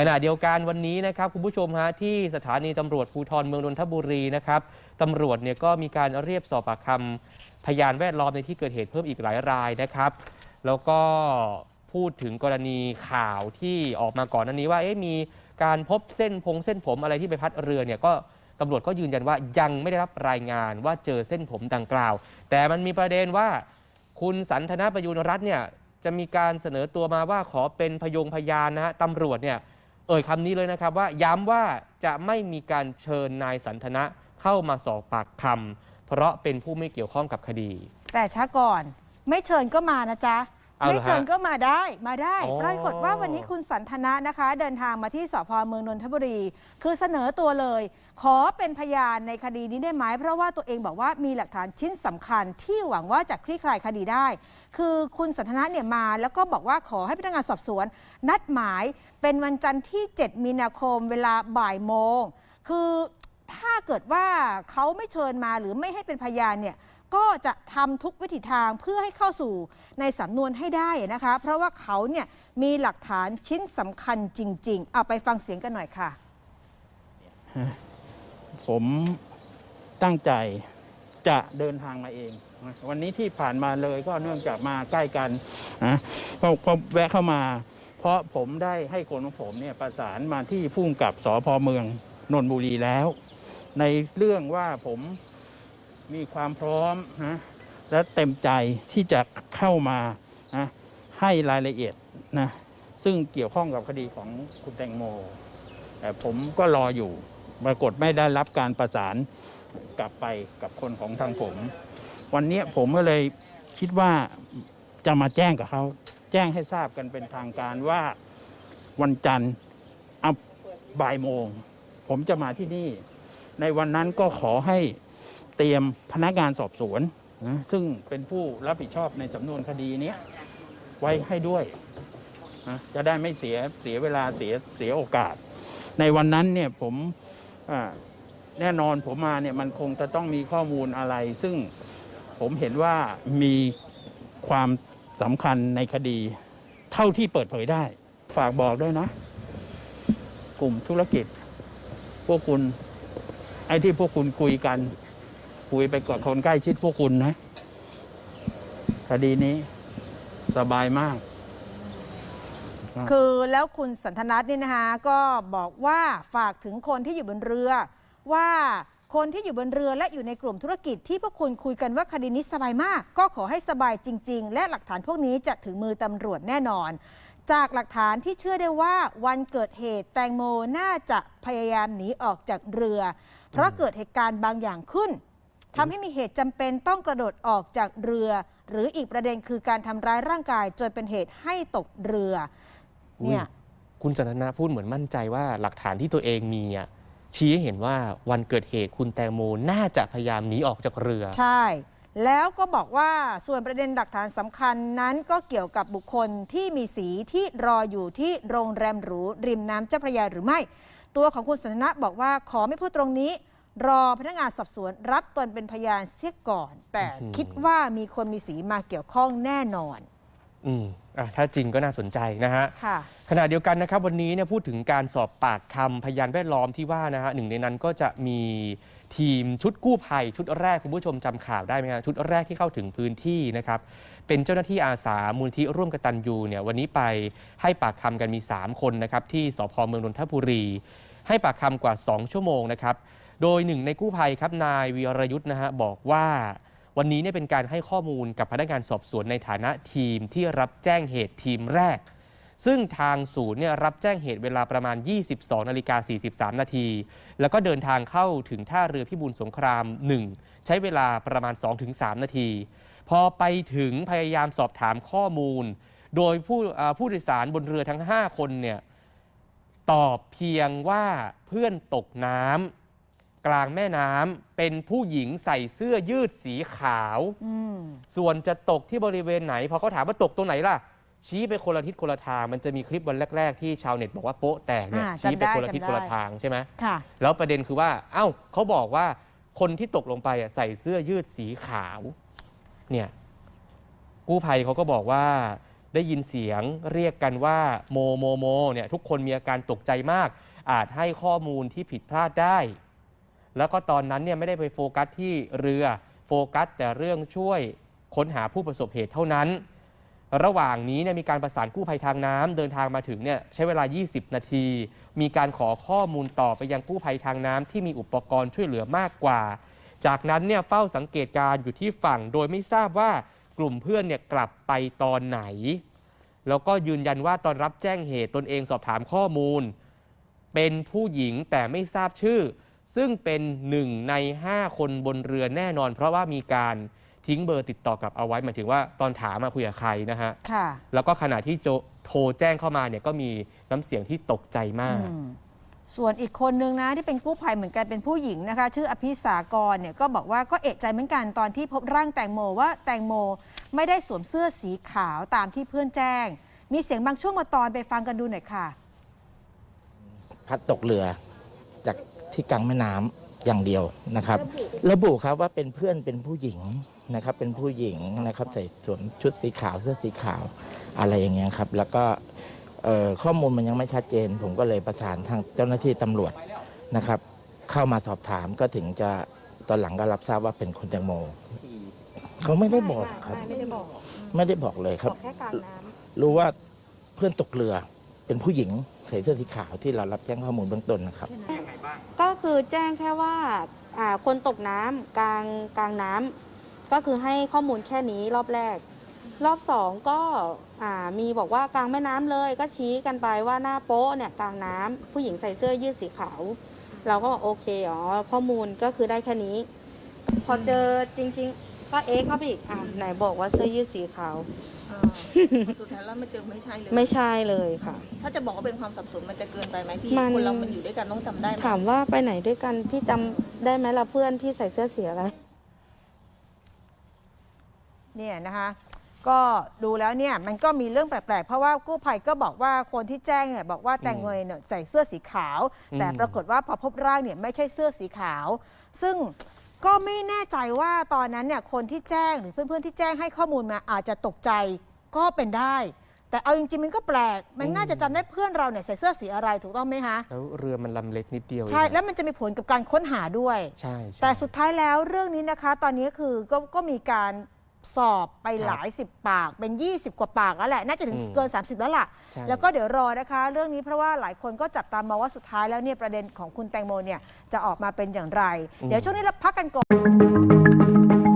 ขณะเดียวกันวันนี้นะครับคุณผู้ชมฮะที่สถานีตำรวจภูธรเมืองนนทบุรีนะครับตำรวจเนี่ยก็มีการเรียกสอบปากคำพยานแวดล้อมในที่เกิดเหตุเพิ่มอีกหลายรายนะครับ แล้วก็พูดถึงกรณีข่าวที่ออกมาก่อนหน้านี้ว่าเอ๊ะมีการพบเส้นพงเส้นผมอะไรที่ไปพัดเรือเนี่ยก็ตำรวจก็ยืนยันว่ายังไม่ได้รับรายงานว่าเจอเส้นผมดังกล่าว แต่มันมีประเด็นว่าคุณสันทนาประยุนรัตน์เนี่ยจะมีการเสนอตัวมาว่าขอเป็นพยงพยานนะฮะตำรวจเนี่ย เอ่ยคำนี้เลยนะครับว่าย้ำว่าจะไม่มีการเชิญนายสันทนะเข้ามาสอบปากคำเพราะเป็นผู้ไม่เกี่ยวข้องกับคดี แต่ช้าก่อน ไม่เชิญก็มานะจ๊ะ เอาเหรอไม่เชิญก็มาได้มาได้ อ๋อ ปรากฏว่าวันนี้คุณสันทนะนะคะ เดินทางมาที่สพเมืองนนทบุรี คือเสนอตัวเลย ขอเป็นพยานในคดีนี้ได้ไหมเพราะว่าตัวเองบอกว่ามีหลักฐานชิ้นสำคัญที่หวังว่าจะคลี่คลายคดีได้ คือคุณสันทนะเนี่ยมาแล้วก็บอกว่าขอให้พนักงานสอบสวน นัดหมายเป็นวันจันทร์ที่ 7 มีนาคมเวลาบ่ายโมง คือถ้าเกิดว่าเขาไม่เชิญมาหรือไม่ให้เป็นพยานเนี่ย ก็จะทำทุกวิถีทางเพื่อให้เข้าสู่ในสำนวนให้ได้นะคะ เพราะว่าเขาเนี่ยมีหลักฐานชิ้นสำคัญจริง ๆ เอาไปฟังเสียงกันหน่อยค่ะ ผมตั้งใจจะเดินทางมาเอง วันนี้ที่ผ่านมาเลยก็เนื่องจากมาใกล้กันนะพอแวะเข้ามา เพราะผมได้ให้คนของผมเนี่ยประสานมาที่พุ่งกับสพเมืองนนทบุรีแล้ว ในเรื่องว่าผม มีความพร้อมนะและเต็มใจที่จะเข้ามานะให้รายละเอียดนะซึ่งเกี่ยวข้องกับคดีของคุณแตงโมแต่ผมก็รออยู่ปรากฏไม่ได้รับการประสานกลับไปกับคนของทางผม วันนี้ผมก็เลยคิดว่าจะมาแจ้งกับเขาแจ้งให้ทราบกันเป็นทางการว่าวันจันทร์บ่ายโมง ผมจะมาที่นี่ ในวันนั้นก็ขอให้ เตรียมพนักงานสอบสวนนะซึ่งเป็นผู้รับผิดชอบในสำนวนคดีนี้ไว้ให้ด้วยนะจะได้ไม่เสียเสียเวลาเสียเสียโอกาส ในวันนั้นเนี่ยผมแน่นอนผมมาเนี่ยมันคงจะต้องมีข้อมูลอะไร ซึ่งผมเห็นว่ามีความสำคัญในคดี เท่าที่เปิดเผยได้ ฝากบอกด้วยนะ กลุ่มธุรกิจ พวกคุณไอ้ที่พวกคุณคุยกัน คุยไปกับคนใกล้ชิดพวกคุณนะคดีนี้สบายมาก คือแล้วคุณสันทนัทเนี่ยนะคะก็บอกว่าฝากถึงคนที่อยู่บนเรือ ว่าคนที่อยู่บนเรือและอยู่ในกลุ่มธุรกิจที่พวกคุณคุยกันว่าคดีนี้สบายมาก ก็ขอให้สบายจริง ๆ และหลักฐานพวกนี้จะถึงมือตำรวจแน่นอน จากหลักฐานที่เชื่อได้ว่าวันเกิดเหตุแตงโมน่าจะพยายามหนีออกจากเรือ เพราะเกิดเหตุการณ์บางอย่างขึ้น ทำให้มีเหตุจำเป็นต้องกระโดดออกจากเรือ หรืออีกประเด็นคือการทำร้ายร่างกาย จนเป็นเหตุให้ตกเรือเนี่ยอุ๊ยคุณสันทนาพูดเหมือนมั่นใจว่าหลักฐานที่ตัวเองมีอะชี้ให้เห็นว่าวันเกิดเหตุคุณแตงโมน่าจะพยายามหนีออกจากเรือ ใช่ แล้วก็บอกว่าส่วนประเด็นหลักฐานสำคัญนั้นก็เกี่ยวกับบุคคลที่มีสีที่รออยู่ที่โรงแรมหรูริมน้ำเจ้าพระยาหรือไม่ ตัวของคุณสันทนะบอกว่าขอไม่พูดตรงนี้ รอพนักงานสอบสวนรับตนเป็นพยานเสียก่อน แต่อื้อหือ คิดว่ามีคนมีสีมาเกี่ยวข้องแน่นอนอืมอะถ้าจริงก็น่าสนใจนะฮะ ค่ะ ขณะเดียวกันนะครับวันนี้เนี่ยพูดถึงการสอบปากคำพยานแวดล้อมที่ว่านะฮะหนึ่งในนั้นก็จะมีทีมชุดกู้ภัย ชุดแรกคุณผู้ชมจำข่าวได้ไหมฮะชุดแรกที่เข้าถึงพื้นที่นะครับเป็นเจ้าหน้าที่อาสามูลที่ร่วมกตันยูเนี่ยวันนี้ไปให้ปากคำกันมี 3 คนนะครับที่สพเมืองนนทบุรี ให้ปากคำกว่า 2 ชั่วโมงนะครับ โดยหนึ่งในกู้ภัยครับนายวีรยุทธ์นะฮะบอกว่าวันนี้เนี่ยเป็นการให้ข้อมูลกับพนักงานสอบสวนในฐานะทีมที่รับแจ้งเหตุทีมแรก ซึ่งทางศูนย์เนี่ยรับแจ้งเหตุเวลาประมาณ 22นาฬิกา43 นาที แล้วก็เดินทางเข้าถึงท่าเรือพิบูลสงคราม 1 ใช้เวลาประมาณ 2-3 นาที พอไปถึงพยายามสอบถามข้อมูล โดยผู้ผู้โดยสารบนเรือทั้ง 5 คนเนี่ยตอบเพียงว่าเพื่อนตกน้ำ กลางแม่น้ำเป็นผู้หญิงใส่เสื้อยืดสีขาว อืมส่วนจะตกที่บริเวณไหน พอเขาถามว่าตกตรงไหนล่ะ ชี้ไปคนละทิศคนละทาง มันจะมีคลิปวันแรก ๆ ที่ชาวเน็ตบอกว่าโป๊ะแตกเนี่ยอ่าชี้ไปจำได้คนละทิศจำได้ คนละทางใช่ไหมค่ะ แล้วประเด็นคือว่า เอ้าเขาบอกว่าคนที่ตกลงไปอะใส่เสื้อยืดสีขาว เนี่ย กู้ภัยเขาก็บอกว่า ได้ยินเสียงเรียกกันว่าโมโมโมเนี่ยทุกคนมีอาการตกใจมาก อาจให้ข้อมูลที่ผิดพลาดได้ แล้วก็ตอนนั้นเนี่ยไม่ได้ไปโฟกัสที่เรือโฟกัส แต่เรื่องช่วยค้นหาผู้ประสบเหตุเท่านั้น ระหว่างนี้เนี่ยมีการประสานกู้ภัยทางน้ำเดินทางมาถึงเนี่ยใช้เวลา 20 นาที มีการขอข้อมูลต่อไปยังกู้ภัยทางน้ำที่มีอุปกรณ์ช่วยเหลือมากกว่า จากนั้นเนี่ยเฝ้าสังเกตการอยู่ที่ฝั่ง โดยไม่ทราบว่ากลุ่มเพื่อนเนี่ยกลับไปตอนไหน แล้วก็ยืนยันว่าตอนรับแจ้งเหตุตนเองสอบถามข้อมูล เป็นผู้หญิงแต่ไม่ทราบชื่อ ซึ่งเป็นหนึ่งใน 5 คนบนเรือแน่นอน เพราะว่ามีการทิ้งเบอร์ติดต่อกลับเอาไว้ หมายถึงว่าตอนถามมาคุยกับใครนะฮะ ค่ะ แล้วก็ขณะที่โจโทรแจ้งเข้ามาเนี่ยก็มีน้ำเสียงที่ตกใจมาก อืมส่วนอีกคนนึงนะที่เป็นกู้ภัยเหมือนกันเป็นผู้หญิงนะคะ ชื่ออภิสากรเนี่ยก็บอกว่าก็เอะใจเหมือนกันตอนที่พบร่างแตงโมว่าแตงโมไม่ได้สวมเสื้อสีขาวตามที่เพื่อนแจ้ง มีเสียงบางช่วงบางตอนไปฟังกันดูหน่อยค่ะ พัดตกเรือจาก ที่กลางแม่น้ำอย่างเดียวนะครับ ระบุครับว่าเป็นเพื่อนเป็นผู้หญิงนะครับ เป็นผู้หญิงนะครับใส่สวมชุดสีขาวเสื้อสีขาวอะไรอย่างเงี้ยครับ แล้วก็เอ่อข้อมูลมันยังไม่ชัดเจน ผมก็เลยประสานทางเจ้าหน้าที่ตำรวจนะครับ เข้ามาสอบถามก็ถึงจะตอนหลังก็รับทราบว่าเป็นคุณแตงโมเขาไม่ได้บอกครับ ไม่ได้บอกไม่ได้บอกเลยครับบอกแค่กลางน้ำรู้ว่าเพื่อนตกเรือเป็นผู้หญิง ใส่เสื้อสีขาวที่เรารับแจ้งข้อมูลเบื้องต้นนะครับ ก็คือแจ้งแค่ว่าอ่าคนตกน้ำกลางกลางน้ำก็คือให้ข้อมูลแค่นี้รอบแรก รอบสองก็อ่ามีบอกว่ากลางแม่น้ำเลย ก็ชี้กันไปว่าหน้าโป๊ะเนี่ยกลางน้ำผู้หญิงใส่เสื้อยืดสีขาว เราก็บอกโอเคอ๋อข้อมูลก็คือได้แค่นี้ พอเจอจริง ๆ ก็เอ๊ะเข้าไปอีกอ่าไหนบอกว่าเสื้อยืดสีขาว อ่าสุดท้ายแล้วไม่เจอไม่ใช่เลยไม่ใช่เลยค่ะ ถ้าจะบอกว่าเป็นความสับสนมันจะเกินไปไหมพี่มัน คนเรา มันอยู่ด้วยกันต้องจำได้ไหมถามว่าไปไหนด้วยกันพี่จำได้ไหมล่ะเพื่อนพี่ใส่เสื้อสีอะไร เนี่ยนะคะ ก็ดูแล้วเนี่ยมันก็มีเรื่องแปลกๆ เพราะว่ากู้ภัยก็บอกว่าคนที่แจ้งเนี่ยบอกว่าแตงโมเนี่ยใส่เสื้อสีขาวอืมแต่ปรากฏว่าพอพบร่างเนี่ยไม่ใช่เสื้อสีขาว ซึ่ง ก็ไม่แน่ใจว่าตอนนั้นเนี่ยคนที่แจ้งหรือเพื่อนๆที่แจ้งให้ข้อมูลมาอาจจะตกใจก็เป็นได้ แต่เอาจริงๆมันก็แปลก มันน่าจะจำได้เพื่อนเราเนี่ยใส่เสื้อสีอะไรถูกต้องไหมคะแล้วเรือมันลำเล็กนิดเดียวใช่เองอะแล้วมันจะมีผลกับการค้นหาด้วย ใช่ใช่แต่สุดท้ายแล้วเรื่องนี้นะคะ ตอนนี้คือก็ก็มีการ สอบไปครับหลายสิบปากเป็น 20 กว่าปากแล้วแหละ น่าจะถึงอืมเกิน 30 แล้วล่ะ ใช่ แล้วก็เดี๋ยวรอนะคะ เรื่องนี้เพราะว่าหลายคนก็จับตามองว่าสุดท้ายแล้วเนี่ยประเด็นของคุณแตงโมเนี่ยจะออกมาเป็นอย่างไร เดี๋ยวช่วงนี้เราพักกันก่อน